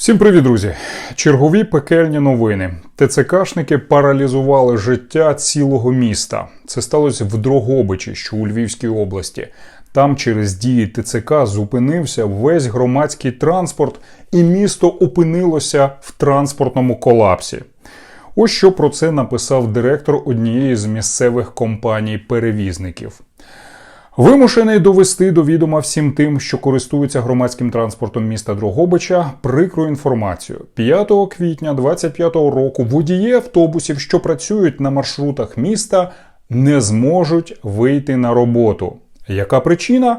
Всім привіт, друзі! Чергові пекельні новини. ТЦКшники паралізували життя цілого міста. Це сталося в Дрогобичі, що у Львівській області. Там через дії ТЦК зупинився весь громадський транспорт, і місто опинилося в транспортному колапсі. Ось що про це написав директор однієї з місцевих компаній-перевізників. Вимушений довести до відома всім тим, що користуються громадським транспортом міста Дрогобича, прикру інформацію. 5 квітня 2025 року водії автобусів, що працюють на маршрутах міста, не зможуть вийти на роботу. Яка причина?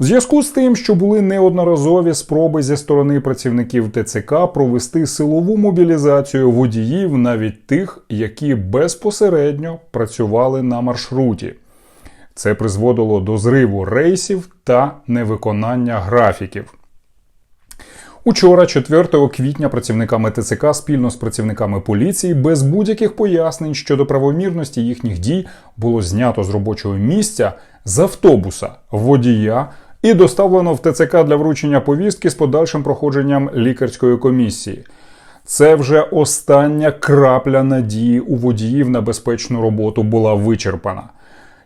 В зв'язку з тим, що були неодноразові спроби зі сторони працівників ТЦК провести силову мобілізацію водіїв, навіть тих, які безпосередньо працювали на маршруті. Це призводило до зриву рейсів та невиконання графіків. Учора, 4 квітня, працівниками ТЦК спільно з працівниками поліції без будь-яких пояснень щодо правомірності їхніх дій було знято з робочого місця з автобуса водія і доставлено в ТЦК для вручення повістки з подальшим проходженням лікарської комісії. Це вже остання крапля надії у водіїв на безпечну роботу була вичерпана.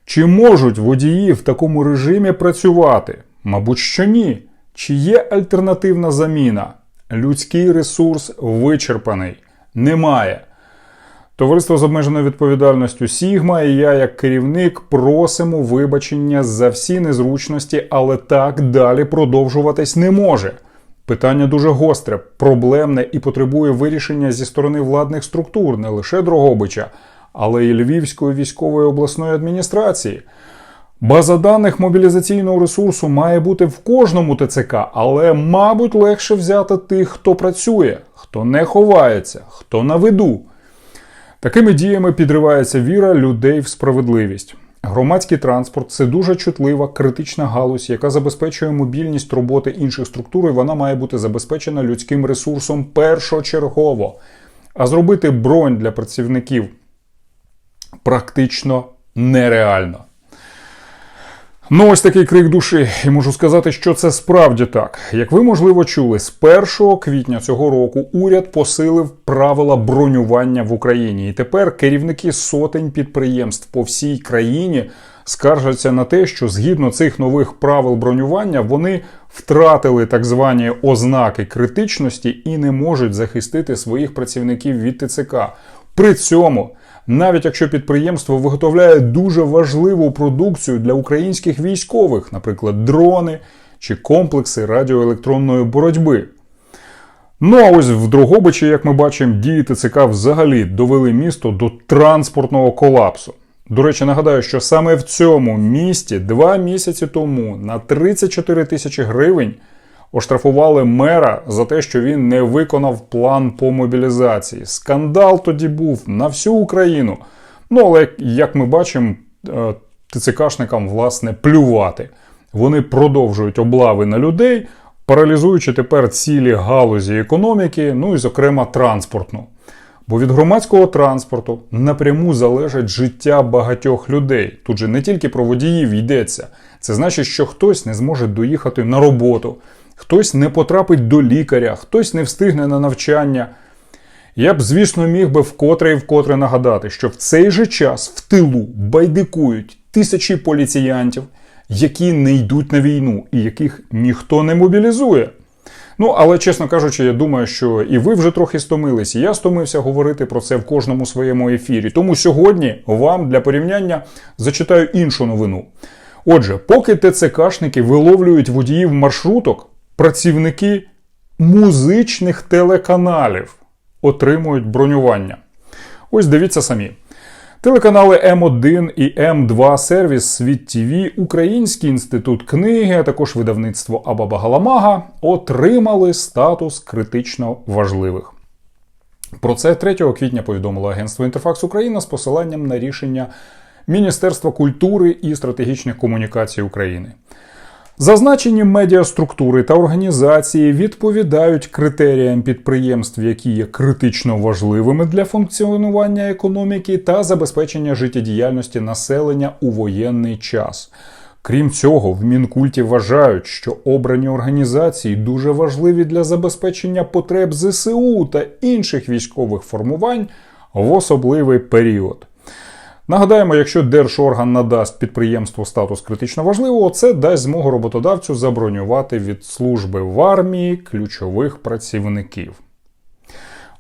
Чи можуть водії в такому режимі працювати? Мабуть, що ні. Чи є альтернативна заміна? Людський ресурс вичерпаний. Немає. Товариство з обмеженою відповідальністю Сігма і я, як керівник, просимо вибачення за всі незручності, але так далі продовжуватись не може. Питання дуже гостре, проблемне і потребує вирішення зі сторони владних структур, не лише Дрогобича, але й Львівської військової обласної адміністрації. База даних мобілізаційного ресурсу має бути в кожному ТЦК, але, мабуть, легше взяти тих, хто працює, хто не ховається, хто на виду. Такими діями підривається віра людей в справедливість. Громадський транспорт це дуже чутлива, критична галузь, яка забезпечує мобільність роботи інших структур, і вона має бути забезпечена людським ресурсом першочергово. А зробити бронь для працівників практично нереально. Ну, ось такий крик душі, і можу сказати, що це справді так. Як ви, можливо, чули, з 1 квітня цього року уряд посилив правила бронювання в Україні. І тепер керівники сотень підприємств по всій країні скаржаться на те, що згідно цих нових правил бронювання вони втратили так звані ознаки критичності і не можуть захистити своїх працівників від ТЦК. При цьому навіть якщо підприємство виготовляє дуже важливу продукцію для українських військових, наприклад, дрони чи комплекси радіоелектронної боротьби. Ну а ось в Дрогобичі, як ми бачимо, дії ТЦК взагалі довели місто до транспортного колапсу. До речі, нагадаю, що саме в цьому місті два місяці тому на 34 тисячі гривень оштрафували мера за те, що він не виконав план по мобілізації. Скандал тоді був на всю Україну. Ну, але як ми бачимо, е, ТЦКшникам власне плювати. Вони продовжують облави на людей, паралізуючи тепер цілі галузі економіки, ну і, зокрема, транспортну. Бо від громадського транспорту напряму залежить життя багатьох людей. Тут же не тільки про водіїв йдеться. Це значить, що хтось не зможе доїхати на роботу, хтось не потрапить до лікаря, хтось не встигне на навчання. Я б, звісно, міг би вкотре і вкотре нагадати, що в цей же час в тилу байдикують тисячі поліціянтів, які не йдуть на війну і яких ніхто не мобілізує. Ну, але, чесно кажучи, я думаю, що і ви вже трохи стомились, і я стомився говорити про це в кожному своєму ефірі. Тому сьогодні вам для порівняння зачитаю іншу новину. Отже, поки ТЦКшники виловлюють водіїв маршруток, працівники музичних телеканалів отримують бронювання. Ось дивіться самі. Телеканали М1 і М2 сервіс Світ ТВ, Український інститут книги, а також видавництво Абабагаламага отримали статус критично важливих. Про це 3 квітня повідомило агентство Інтерфакс Україна з посиланням на рішення Міністерства культури і стратегічних комунікацій України. Зазначені медіаструктури та організації відповідають критеріям підприємств, які є критично важливими для функціонування економіки та забезпечення життєдіяльності населення у воєнний час. Крім цього, в Мінкульті вважають, що обрані організації дуже важливі для забезпечення потреб ЗСУ та інших військових формувань в особливий період. Нагадаємо, якщо держорган надасть підприємству статус критично важливого, це дасть змогу роботодавцю забронювати від служби в армії ключових працівників.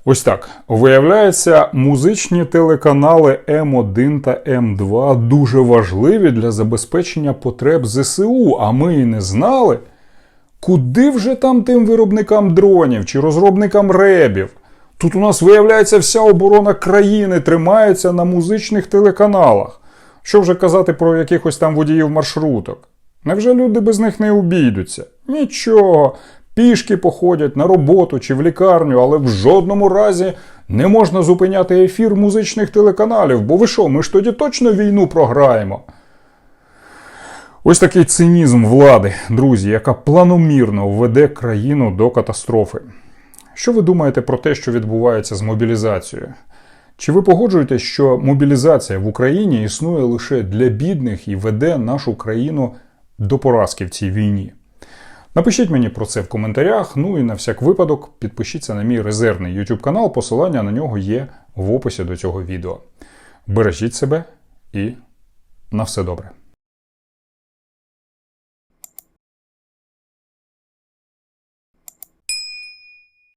Ось так. Виявляється, музичні телеканали М1 та М2 дуже важливі для забезпечення потреб ЗСУ, а ми і не знали. Куди вже там тим виробникам дронів чи розробникам ребів? Тут у нас виявляється вся оборона країни тримається на музичних телеканалах. Що вже казати про якихось там водіїв маршруток? Невже люди без них не обійдуться? Нічого. Пішки походять на роботу чи в лікарню, але в жодному разі не можна зупиняти ефір музичних телеканалів, бо ви що, ми ж тоді точно війну програємо. Ось такий цинізм влади, друзі, яка планомірно введе країну до катастрофи. Що ви думаєте про те, що відбувається з мобілізацією? Чи ви погоджуєтесь, що мобілізація в Україні існує лише для бідних і веде нашу країну до поразки в цій війні? Напишіть мені про це в коментарях. Ну і на всяк випадок підпишіться на мій резервний YouTube канал. Посилання на нього є в описі до цього відео. Бережіть себе і на все добре.